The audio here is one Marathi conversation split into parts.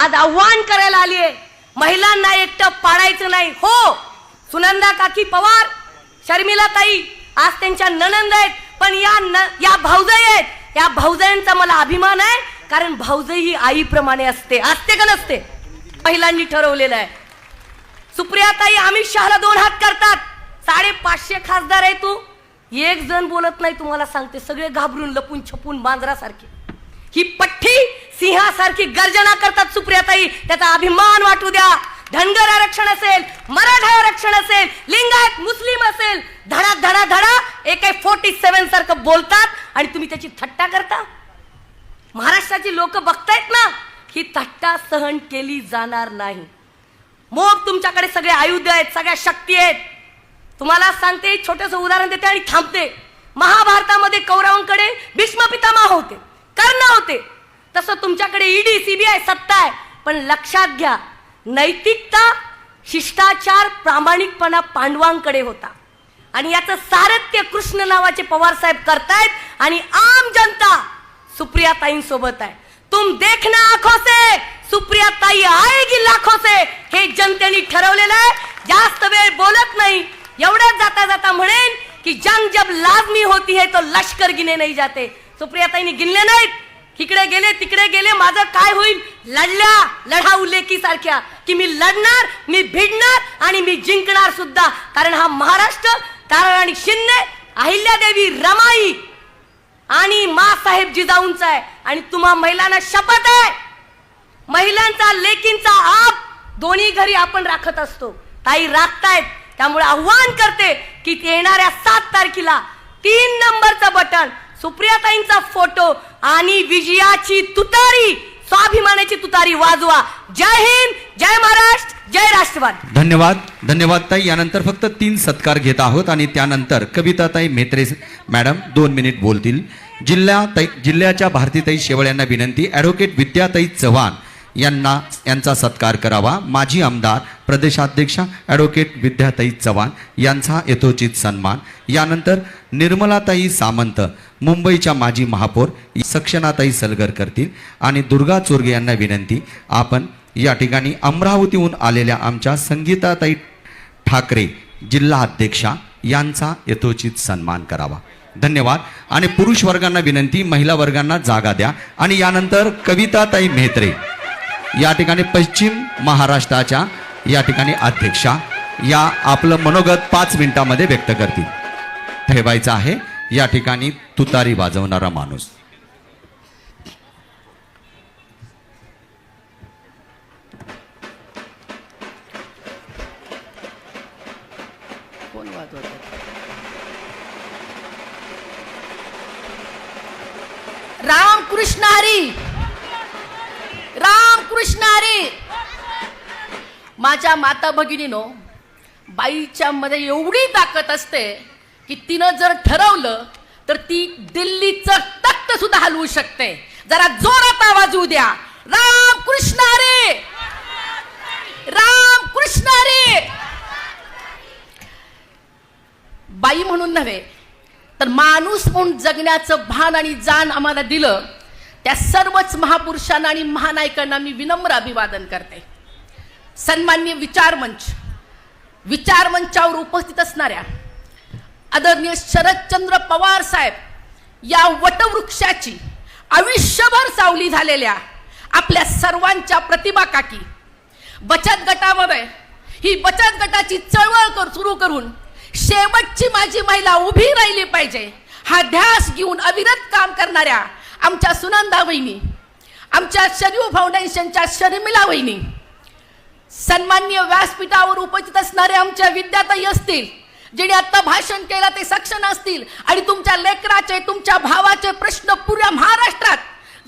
आज आव्हान करायला आली आहे महिलांना एकटं पाडायचं नाही. हो सुनंदा काकी पवार शर्मिला ताई आज त्यांच्या ननंद आहेत. पण या न या भाऊजाई आहेत. या भाऊजाईंचा मला अभिमान आहे कारण भाऊजई ही आईप्रमाणे असते. असते का नसते? महिलांनी ठरवलेलं आहे. सुप्रियाताई अमित शहाला दोन हात करतात. साडेपाचशे खासदार आहे तू. एक जण बोलत नाही तुम्हाला सांगते. सगळे घाबरून लपून छपून मांजरासारखे. ही पठ्ठी सिंहासारखी गर्जना करतात सुप्रियाताई. त्याचा अभिमान वाटू द्या. धनगर आरक्षण असेल मराठा आरक्षण असेल लिंगायत मुस्लिम असेल धडा धडा धडा एक फोर्टी सेव्हन सारखं बोलतात आणि तुम्ही त्याची थट्टा करता? महाराष्ट्राची लोक बघतायत ना ही थट्टा सहन केली जाणार नाही. मग तुमच्याकडे सगळे आयुध आहेत सगळ्या शक्ती आहेत. तुम्हाला सांगते छोटस उदाहरण देते आणि थांबते. महाभारतामध्ये कौरवांकडे भीष्म पितामह होते. कर्ण होते. तसं तुमच्याकडे ईडी सीबीआय सत्ता आहे. पण लक्षात घ्या नैतिकता शिष्टाचार प्रामाणिकपणा पांडवांकडे होता. आणि याचं सारथ्य कृष्ण नावाचे पवार साहेब करतायत आणि आम जनता सुप्रिया ताईंसोबत आहे. तुम देखना आखो से सुप्रिया ताई आएगी लाखो से हे जनतेने ठरवलेलं आहे. जास्त वेळ बोलत नाही. एवढ्याच जाता जाता म्हणेन की जंग जब लाजमी होती है तो लष्कर गिने नाही जाते. सुप्रियाताईंनी गिनले नाहीत. इकडे गेले तिकडे गेले माझं काय होईल? लढल्या लढा उल्लेखी सारख्या की मी लढणार मी भिडणार आणि मी जिंकणार सुद्धा. कारण हा महाराष्ट्र ताराराणी शिंदे अहिल्यादेवी रमाई आणि मासाहेब जिजाऊंचा आहे. आणि तुम्हा महिलांना शपथ आहे. महिलांचा लेकींचा आप दोन्ही घरी आपण राखत असतो. ताई राखतायत. त्यामुळे आव्हान करते की ते येणाऱ्या सात तारखेला तीन नंबरचं बटन सुप्रियाताईंचा फोटो आणि विजयाची तुतारी स्वाभिमानाची तुतारी वाजवा. जय हिंद जय महाराष्ट्र जय राष्ट्रवाद. धन्यवाद धन्यवाद ताई. यानंतर फक्त तीन सत्कार घेत आहोत आणि त्यानंतर कविताताई मेत्रे मॅडम दोन मिनिट बोलतील. जिल्हा जिल्ह्याच्या भारतीताई शेवळ यांना विनंती. ॲडव्होकेट विद्याताई चव्हाण यांना यांचा सत्कार करावा. माजी आमदार प्रदेशाध्यक्षा ॲडव्होकेट विद्याताई चव्हाण यांचा यथोचित सन्मान. यानंतर निर्मलाताई सामंत मुंबईच्या माजी महापौर सक्षनाताई सलगर करतील. आणि दुर्गा चोरगे यांना विनंती आपण या ठिकाणी अमरावतीहून आलेल्या आमच्या संगीताताई ठाकरे जिल्हा अध्यक्षा यांचा यथोचित सन्मान करावा. धन्यवाद. आणि पुरुष वर्गांना विनंती महिला वर्गांना जागा द्या. आणि यानंतर कविताताई मेहत्रे या ठिकाणी पश्चिम महाराष्ट्राच्या या ठिकाणी अध्यक्षा या आपलं मनोगत पाच मिनिटामध्ये व्यक्त करतील. ठेवायचं आहे या ठिकाणी तुतारी वाजवणारा माणूस. राम कृष्ण हरी! कृष्ण हरी माझ्या माता भगिनीनो बाईच्या मध्ये एवढी ताकद असते की तिनं जर ठरवलं तर ती दिल्लीचं तख्त सुद्धा हलवू शकते. जरा जोरात आवाज येऊ द्या. राम कृष्ण रे. राम कृष्ण रे. बाई म्हणून नव्हे तर माणूस म्हणून जगण्याचं भान आणि जाण आम्हाला दिलं त्या सर्वच महापुरुषांना आणि महानायकांना मी विनम्र अभिवादन करते. सन्मान्य विचारमंच विचारमंचावर विचार मंचावर उपस्थित असणाऱ्या आदरणीय शरदचंद्र पवार साहेब या वटवृक्षाची आयुष्यभर सावली झालेल्या आपल्या सर्वांच्या प्रतिभा काकी बचत गटामध्ये ही बचत गटाची चळवळ कर सुरू करून शेवटची माझी महिला उभी राहिली पाहिजे. हा ध्यास घेऊन अविरत काम करणाऱ्या आमच्या सुनंदा वहिनी आमच्या शरीव फाउंडेशनच्या शर्मिला वहिनी सन्मान्य व्यासपीठावर उपस्थित असणारे आमच्या विद्याताई असतील जेणे आत्ता भाषण केलं ते सक्षम असतील आणि तुमच्या लेकराचे तुमच्या भावाचे प्रश्न पुऱ्या महाराष्ट्रात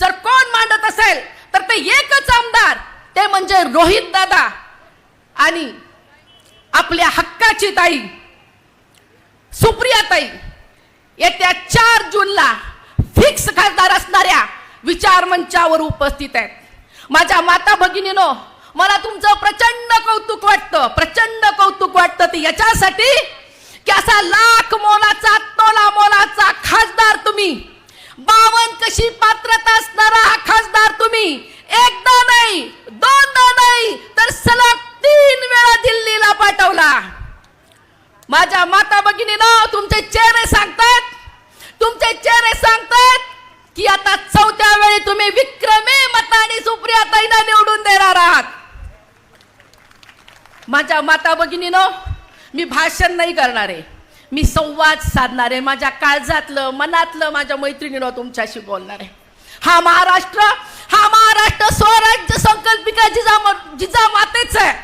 जर कोण मांडत असेल तर ते एकच आमदार ते म्हणजे रोहित दादा आणि आपल्या हक्काची ताई सुप्रियाताई येत्या चार जूनला फिक्स खासदार असणाऱ्या विचार मंचावर उपस्थित आहेत. माझ्या माता भगिनीनो मला तुमचं प्रचंड कौतुक वाटतं प्रचंड कौतुक वाटतं ते याच्यासाठी की असा लाख मोलाचा तोला मोलाचा खासदार तुम्ही. बावन कशी पात्रता असणारा हा खासदार तुम्ही. एकदा नाही दोनदा नाही तर सलग तीन वेळा दिल्लीला पाठवला. माझ्या माता भगिनीनं तुमचे चेहरे सांगतात तुमचे चेहरे सांगतात की आता चौथ्या वेळी तुम्ही विक्रमी मताने सुप्रियाताईंना निवडून देणार आहात. माझ्या माता भगिनीनं मी भाषण नाही करणार. आहे मी संवाद साधणार आहे माझ्या काळजातलं मनातलं माझ्या मैत्रिणीनं तुमच्याशी बोलणार. आहे हा महाराष्ट्र हा महाराष्ट्र स्वराज्य संकल्पिका जिजा जिजा मातेचा आहे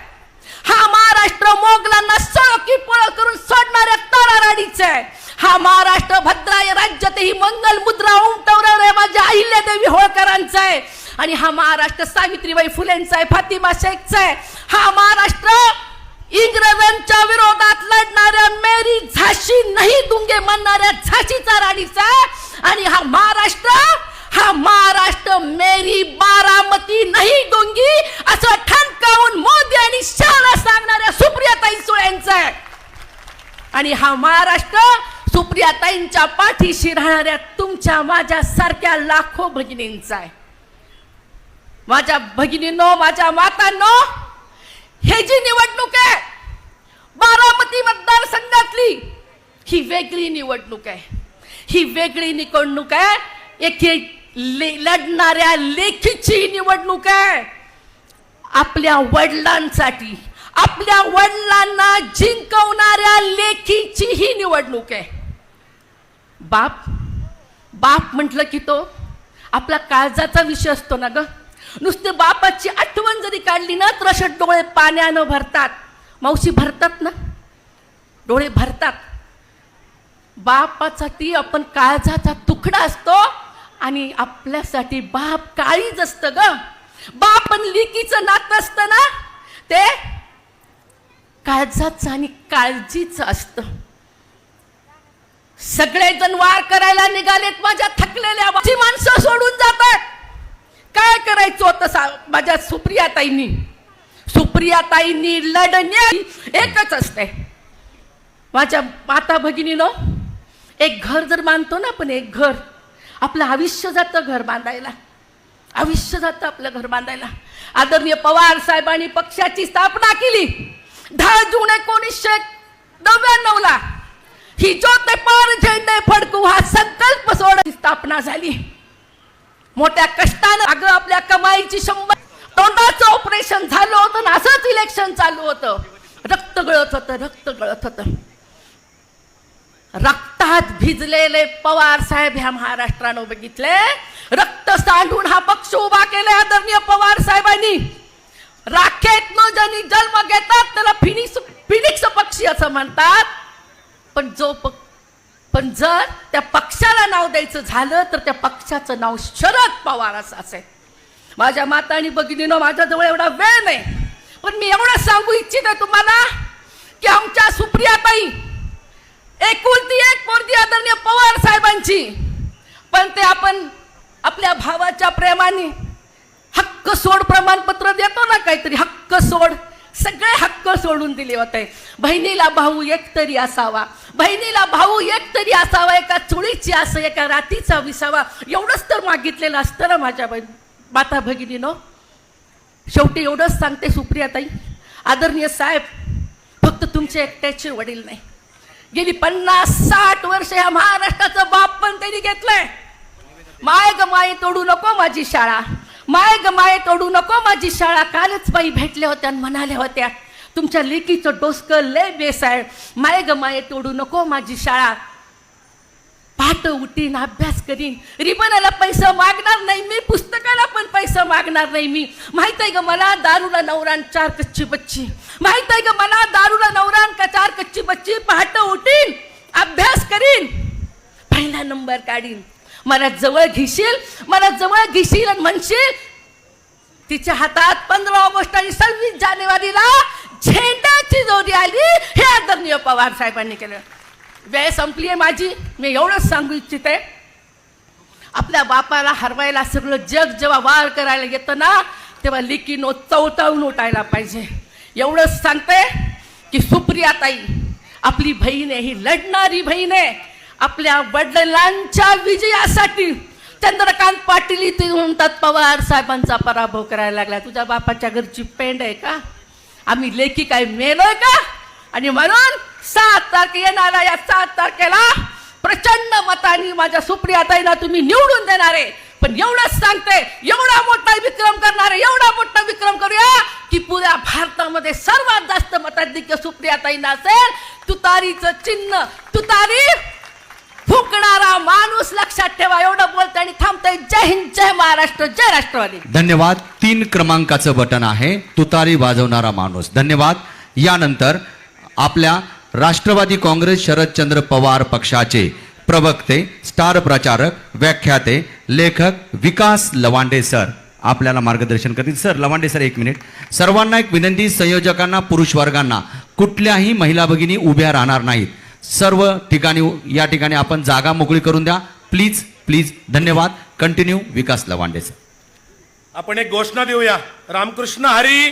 हा महाराष्ट्र मोगलांना सळकी पळ करून सोडणाऱ्या ताराराणीचा आहे हा महाराष्ट्र भद्राय राज्यात ही मंगल मुद्रा उमटवणाऱ्या माझ्या अहिल्यादेवी होळकरांचा आहे. आणि हा महाराष्ट्र सावित्रीबाई फुलेंचा आहे फातिमा शेखचा आहे. हा महाराष्ट्र इंग्रजांच्या विरोधात लढणाऱ्या मेरी झाशी नाही दुंगे म्हणणाऱ्या झाशीचा राणीचा आणि हा महाराष्ट्र हा महाराष्ट्र मेरी बारामती नाही डोंगी असं ठणकावून मोदी आणि शाळा सांगणाऱ्या सुप्रियाताई सुळ्यांचा आहे. आणि हा महाराष्ट्र सुप्रियाताईंच्या पाठीशी राहणाऱ्या तुमच्या माझ्या सारख्या लाखो भगिनींचा आहे. माझ्या भगिनींनो माझ्या मातांनो हे जी निवडणूक आहे बारामती मतदारसंघातली ही वेगळी निवडणूक आहे. ही वेगळी निवडणूक आहे. एक एक ले- लढणाऱ्या लेखीची निवडणूक आहे. आपल्या वडिलांसाठी आपल्या वडिलांना जिंकवणाऱ्या लेखीची ही निवडणूक आहे. बाप बाप म्हटलं की तो आपला काळजाचा विषय असतो ना ग? नुसते बापाची आठवण जरी काढली ना तर असे डोळे पाण्यानं भरतात. मावशी भरतात ना? डोळे भरतात. बापासाठी आपण काळजाचा तुकडा असतो आणि आपल्यासाठी बाप काळीच असतं ग. बाप आणि लिकीचं नातं असतं ना? ते काळजाचं आणि काळजीचं असतं. सगळेजण वार करायला निघालेत माझ्या थकलेल्या माणसं सोडून जातात. काय करायचं होतं सा माझ्या सुप्रियाताईंनी? सुप्रियाताईंनी लढणे एकच असते. माझ्या माता भगिनीनं एक घर जर बांधतो ना आपण एक घर. आपलं आयुष्य जातं घर बांधायला. आयुष्य जातं आपलं घर बांधायला. आदरणीय पवार साहेबांनी पक्षाची स्थापना केली. दहा जून एकोणीसशे नव्याण्णव ला ही ज्योत पार झेंडे फडकू हा संकल्प सोडण्याची स्थापना झाली. मोठ्या कष्टानं अगं आपल्या कमाईची शंभर तोंडाचं ऑपरेशन झालं होतं ना असंच इलेक्शन चालू होतं. रक्त गळत होतं रक्त गळत होतं. रक्तात भिजलेले पवार साहेब ह्या महाराष्ट्रानं बघितले. रक्त सांडून हा पक्ष उभा केला आदरणीय पवार साहेबांनी. राखेत न ज्यांनी जन्म घेतात त्याला फिनिक्स फिनिक्स पक्षी असं म्हणतात. पण जो पक्ष पण जर त्या पक्षाला नाव द्यायचं झालं तर त्या पक्षाचं नाव शरद पवार असं असेल. माझ्या माता आणि भगिनीनं माझ्याजवळ एवढा वेळ नाही. पण मी एवढं सांगू इच्छिते तुम्हाला की आमच्या सुप्रियाताई एकुलती एक पोरगी आदरणीय पवार साहेबांची. पण ते आपण आपल्या भावाच्या प्रेमाने हक्क सोड प्रमाणपत्र देतो ना काहीतरी हक्क सोड. सगळे हक्क सोडून दिले होते. बहिणीला भाऊ एक तरी असावा. बहिणीला भाऊ एक तरी असावा एका चुळीची असं एका रातीचा विसावा. एवढंच तर मागितलेलं असतं ना माझ्या बहिणी माता भगिनीनं. शेवटी एवढंच सांगते सुप्रियाताई. आदरणीय साहेब फक्त तुमचे एकट्याचे वडील नाही. गेली पन्नास साठ वर्ष या महाराष्ट्राचं बाप पण त्यांनी घेतलंय. माय ग माय तोडू नको माझी शाळा. माय ग माये तोडू नको माझी शाळा. कालच बाई भेटल्या होत्या आणि म्हणाल्या होत्या तुमच्या लेकीचं डोसकं लय बेस आहे माय ग माये तोडू नको माझी शाळा. पहाट उठीन अभ्यास करीन. रिबनाला पैसा मागणार नाही मी पुस्तकाला पण पैसा मागणार नाही मी. माहीत आहे ग मला दारूला नवरान चार कच्ची बच्ची. माहीत आहे ग मला दारूला नवरान का चार कच्ची बच्ची. पहाट उठीन अभ्यास करीन. पहिला नंबर काढीन. मला जवळ घेशील मला जवळ घेशील आणि म्हणशील तिच्या हातात पंधरा ऑगस्ट आणि सव्वीस जानेवारीला झेंड्याची जोडी आली हे आदरणीय पवार साहेबांनी केलं. वेळ संपली आहे माझी मी एवढंच सांगू इच्छिते. आपल्या बापाला हरवायला सगळं जग जेव्हा वार करायला येतं ना तेव्हा लिकीनो चवतावून उठायला पाहिजे. एवढंच सांगते की सुप्रियाताई आपली बहीण आहे ही लढणारी बहीण आहे. आपल्या वडिलांच्या विजयासाठी चंद्रकांत पाटील इथे म्हणतात पवार साहेबांचा पराभव करायला लागला. तुझ्या बापाच्या घरची पेंड आहे का? आम्ही लेखी काय मेलोय का? आणि म्हणून सात तारखे येणारा या सात तारखेला प्रचंड मतानी माझ्या सुप्रियाताईला तुम्ही निवडून देणार. आहे पण एवढंच सांगते एवढा मोठा विक्रम करणार आहे एवढा मोठा विक्रम करूया की पुऱ्या भारतामध्ये सर्वात जास्त मताधिक्य सुप्रियाताईंना असेल. तुतारीचं चिन्ह तुतारी फुकणारा माणूस लक्षात ठेवा एवढं बोलतोय आणि थांबतोय. जय हिंद जय महाराष्ट्र जय राष्ट्रवादी. धन्यवाद. तीन क्रमांकाचं बटन आहे. तुतारी वाजवणारा माणूस. धन्यवाद. यानंतर आपल्या राष्ट्रवादी काँग्रेस शरदचंद्र पवार पक्षाचे प्रवक्ते स्टार प्रचारक व्याख्याते लेखक विकास लवांडे सर. आपल्याला मार्गदर्शन करतील. सर लवांडे सर एक मिनिट. सर्वांना एक विनंती संयोजकांना पुरुष वर्गांना कुठल्याही महिला भगिनी उभ्या राहणार नाहीत. सर्व ठिकाणी या ठिकाणी आपण जागा मोकळी करून द्या. प्लीज प्लीज धन्यवाद. कंटिन्यू विकास लवांडे आपण एक घोषणा देऊया. रामकृष्ण हरी.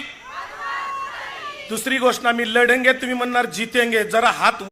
दुसरी घोषणा मी लढेंगे तुम्ही म्हणणार जितेंगे. जरा हात